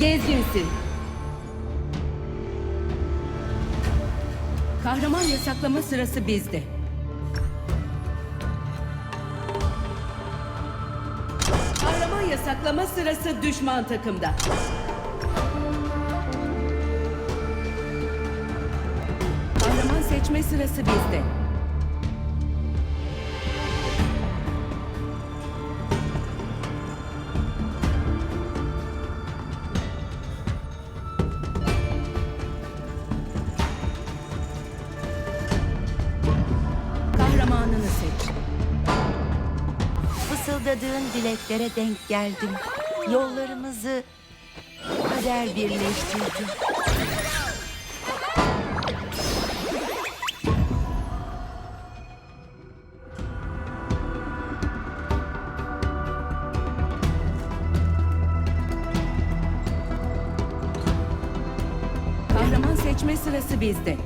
Gezginsin. Kahraman yasaklama sırası bizde. Kahraman yasaklama sırası düşman takımda. Kahraman seçme sırası bizde. Fısıldadığın dileklere denk geldim. Yollarımızı kader birleştirdi. Kahraman seçme sırası bizde.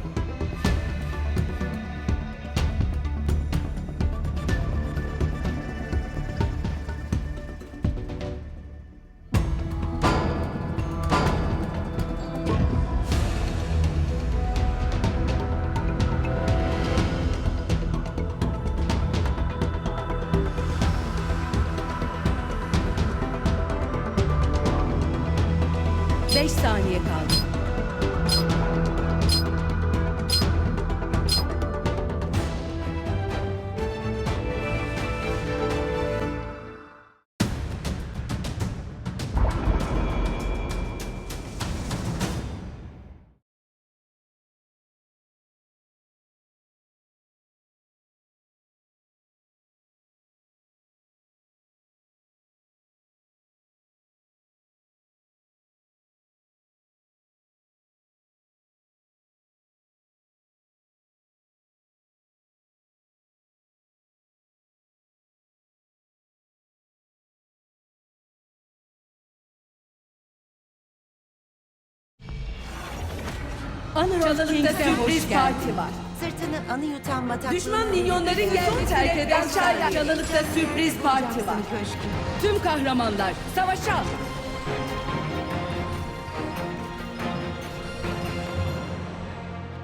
Anadolu'da sürpriz parti var. Sırtını anı yutan bataklığı... Düşman milyonların yerini terk eden çayla Çalılık'ta sürpriz parti var. Tüm kahramanlar savaşa.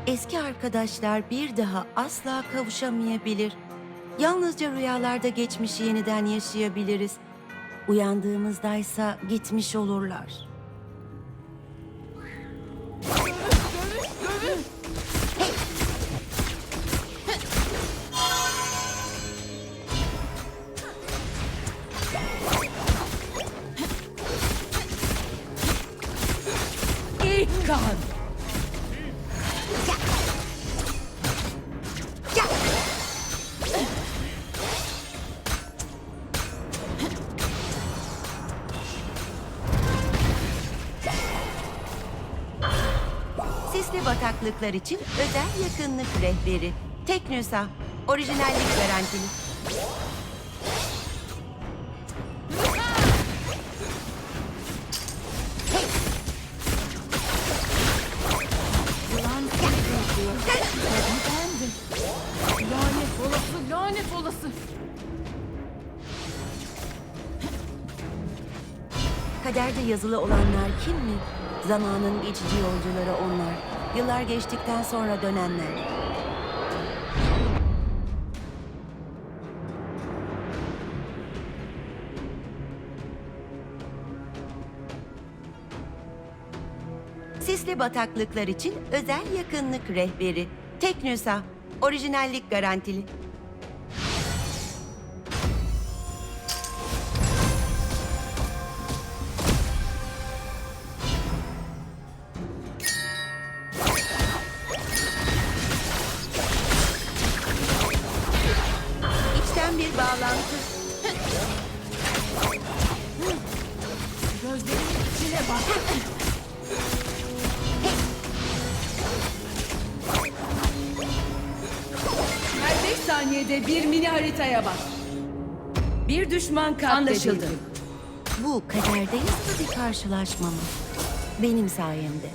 Eski arkadaşlar bir daha asla kavuşamayabilir. Yalnızca rüyalarda geçmişi yeniden yaşayabiliriz. Uyandığımızdaysa gitmiş olurlar. Sisli bataklıklar için özel yakınlık rehberi. Teknüsa, orijinallik garantili. Lanet olası, lanet olası. Kaderde yazılı olanlar kim mi? Zamanın geçici yolcuları onlar. Yıllar geçtikten sonra dönenler. Sisli bataklıklar için özel yakınlık rehberi. Teknüsa, orijinallik garantili. Saniyede bir mini haritaya bak. Bir düşman katledildi. Bu kaderde yazılı bir karşılaşma mı? Benim sayemde.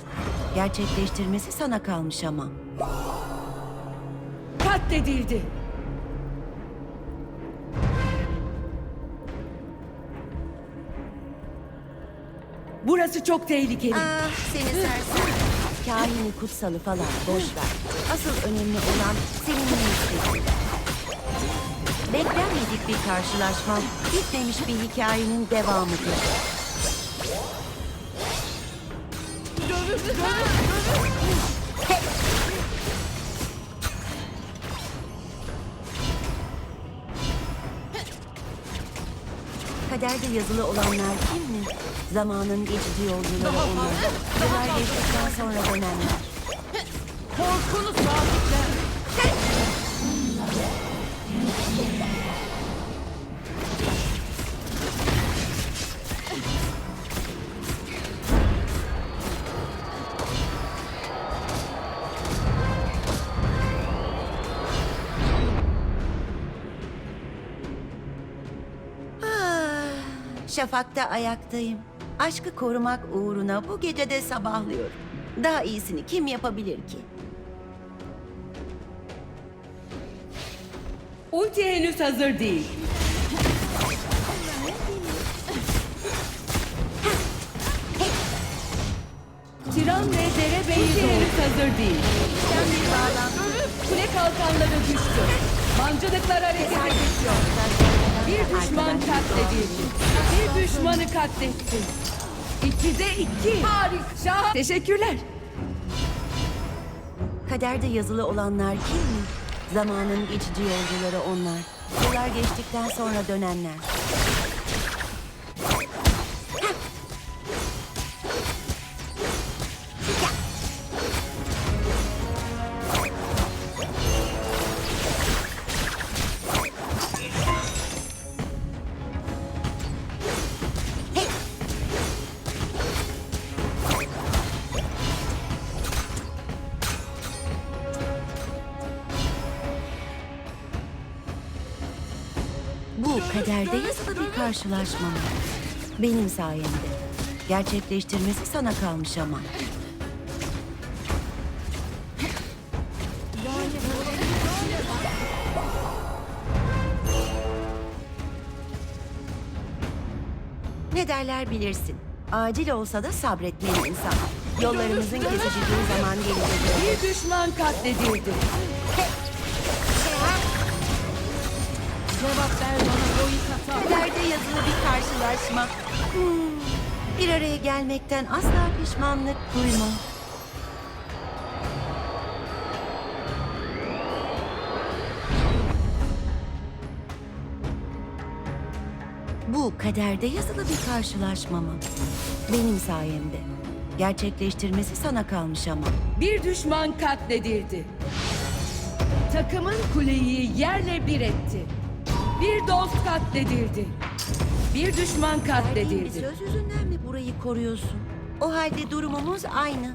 Gerçekleştirmesi sana kalmış ama. Katledildi. Burası çok tehlikeli. Ah seni sersem. Kahini kutsalı falan boş ver. Asıl önemli olan senin ne istediğin. Beklenmedik bir karşılaşma, bitmemiş bir hikayenin devamıdır. Kaderde yazılı olanlar kim mi? Zamanın geçici yolcuları onlar. Yıllar geçtikten sonra dönenler. Korkunu sabitle. Şafakta ayaktayım. Aşkı korumak uğruna bu gece de sabahlıyorum. Daha iyisini kim yapabilir ki? Ulti henüz hazır değil. Tiran ve derebeyi Ulti henüz hazır değil. Kule kalkanları düştü. Mancınıklar harekete geçiyor. Bir düşman katledildi. Bir düşmanı katletti. İkide iki. Harika. Teşekkürler. Kaderde yazılı olanlar kim mi? Zamanın geçici yolcuları onlar. Yıllar geçtikten sonra dönenler. Kaderde yazılı bir karşılaşma mı? Benim sayemde. Gerçekleştirmesi sana kalmış ama. Ne derler bilirsin. Acil olsa da sabretmeli insan. Yollarımızın kesişeceği zaman gelecek. Bir düşman katledildi. Karşılaşma. Hmm, Bir araya gelmekten asla pişmanlık duymam. Bu kaderde yazılı bir karşılaşma mı? Benim sayemde. Gerçekleştirmesi sana kalmış ama. Bir düşman katledildi. Takımın kuleyi yerle bir etti. Bir dost katledildi. Bir düşman Verdiğin bir katledildi. söz yüzünden mi burayı koruyorsun? O halde durumumuz aynı.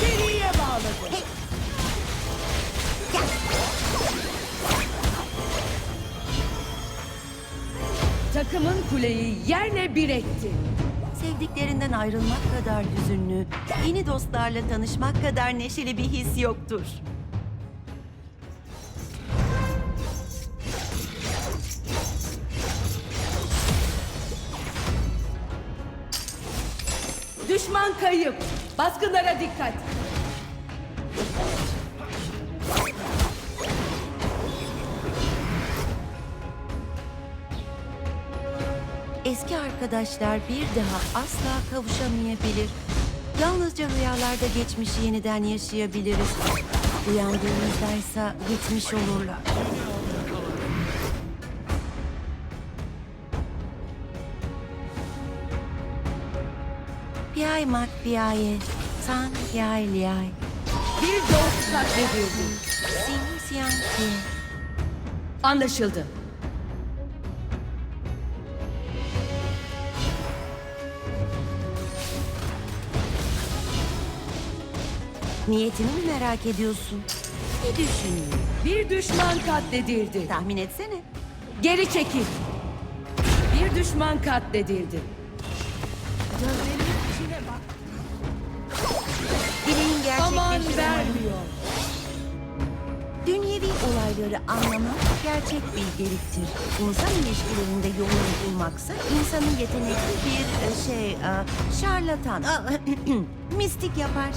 Seriye bağladı. Takımın kuleyi yerle bir etti. Sevdiklerinden ayrılmak kadar hüzünlü, yeni dostlarla tanışmak kadar neşeli bir his yoktur. Düşman kayıp. Baskınlara dikkat. Eski arkadaşlar bir daha asla kavuşamayabilir. Yalnızca rüyalarda geçmişi yeniden yaşayabiliriz. Uyandığımızdaysa gitmiş olurlar. Piay mak piaye, san piay liay, Bir dost katledildi. sim siang kie. Anlaşıldı. Niyetini mi merak ediyorsun? Ne düşünüyorsun? Bir düşman katledildi. Tahmin etsene. Geri çekil. Bir düşman katledildi. Gözlerimin içine bak. Dileğin Aman vermiyor. Dünyevi olayları anlamak gerçek bilgeliktir. İnsan ilişkilerinde yolunu bulmaksa insanın yetenekli bir e, şey, e, şarlatan, mistik yapar.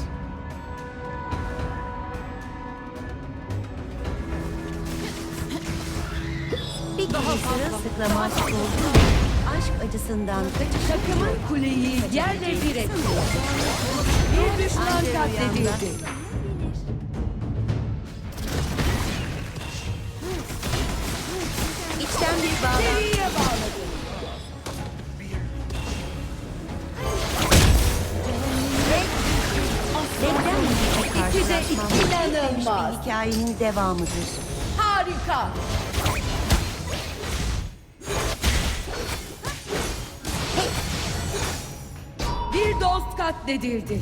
Bir kere sıkla aşık oldu ve aşk acısından kaçış Takımın kuleyi yerle bir etti. Bir düşman katledildi. İçten bir bağlantı. Seriye bağladı. Neden bir İki inanılmaz. hikayenin devamıdır. Harika. Bir dost katledildi.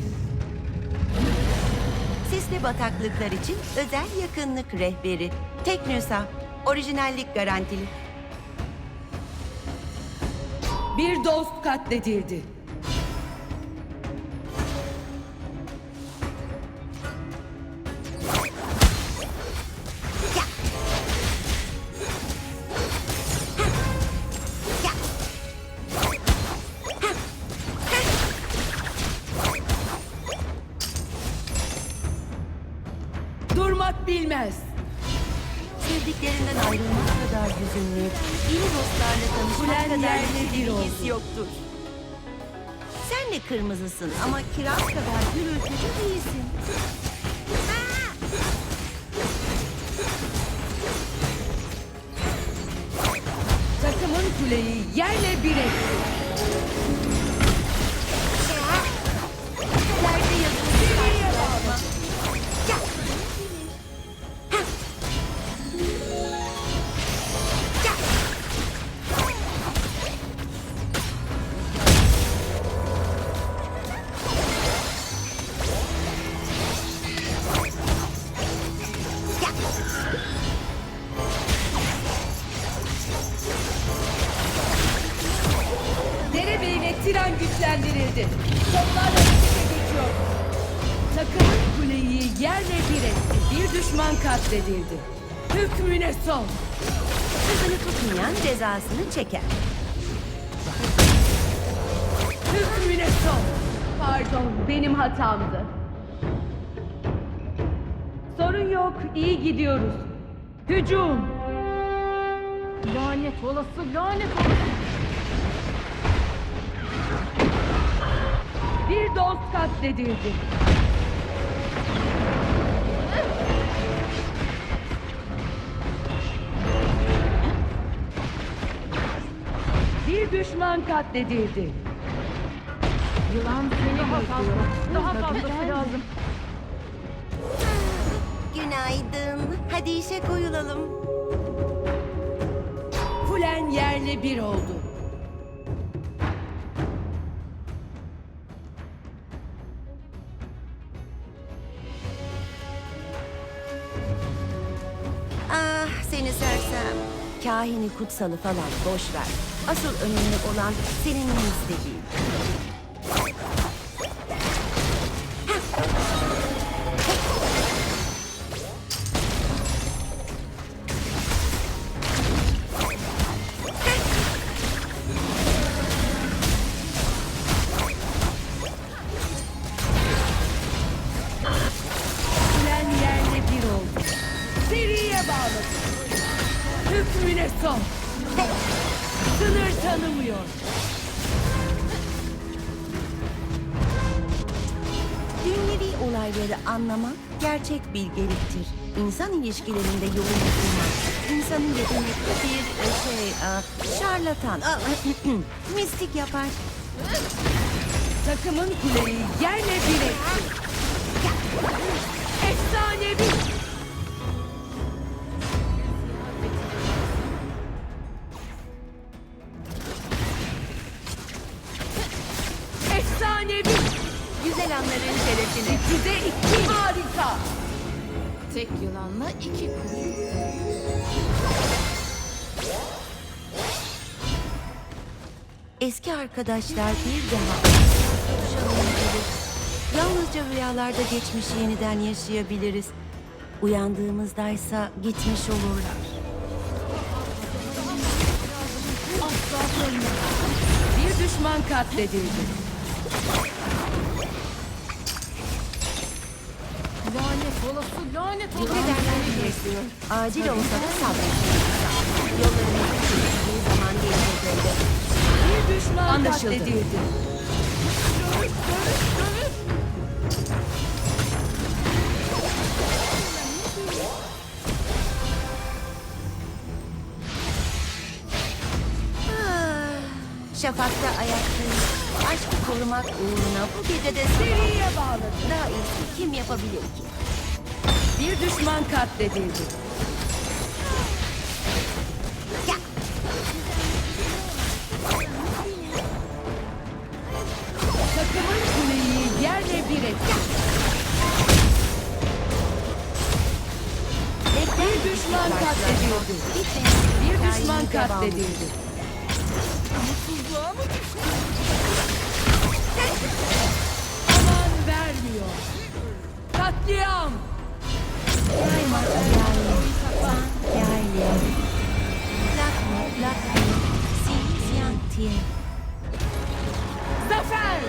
Sisli bataklıklar için özel yakınlık rehberi. Teknosa, orijinallik garantili. Bir dost katledildi. Sevdiklerinden ayrılmak kadar hüzünlü, yeni dostlarla tanışmak kadar bir his yoktur. Sen de kırmızısın ama kiraz kadar gürültücü değilsin. Takımın kuleyi yerle bir etti. Çeker. Hükmüne son. Pardon, benim hatamdı. Sorun yok, iyi gidiyoruz. Hücum. Lanet olası lanet olası. Bir dost katledildi. Bir düşman katledildi. Yılan seni daha fazla. Daha fazlası lazım. Günaydın. Hadi işe koyulalım. Kulen yerle bir oldu. Kahini kutsalı falan boş ver. Asıl önemli olan senin ne gerçek bilgeliktir. İnsan ilişkilerinde yolunu bulmak, insanın yetenekli bir e, şey, e, şarlatan, a, mistik yapar. Takımın kuleyi yerle bir etti. Efsanevi. Eski arkadaşlar bir daha buluşamayabilir. Yalnızca rüyalarda geçmişi yeniden yaşayabiliriz. Uyandığımızdaysa gitmiş olurlar. Bir düşman katledildi. Lanet olası lanet olası. Acil olsa da sabretmeliyiz. Yollarımızın katledildi. Şafakta ayaktayım. Aşkı korumak uğruna bu gecede seriye bağladı. Daha iyisi kim yapabilir ki? Bir düşman katledildi. bir et. Bir düşman katledildi. Bir düşman katledildi. Mutsuzluğa mı düştü? Aman vermiyor. Katliam. Yaymak yaylı. Yaylı. Lakma lakma. Sin ziyan Zafer!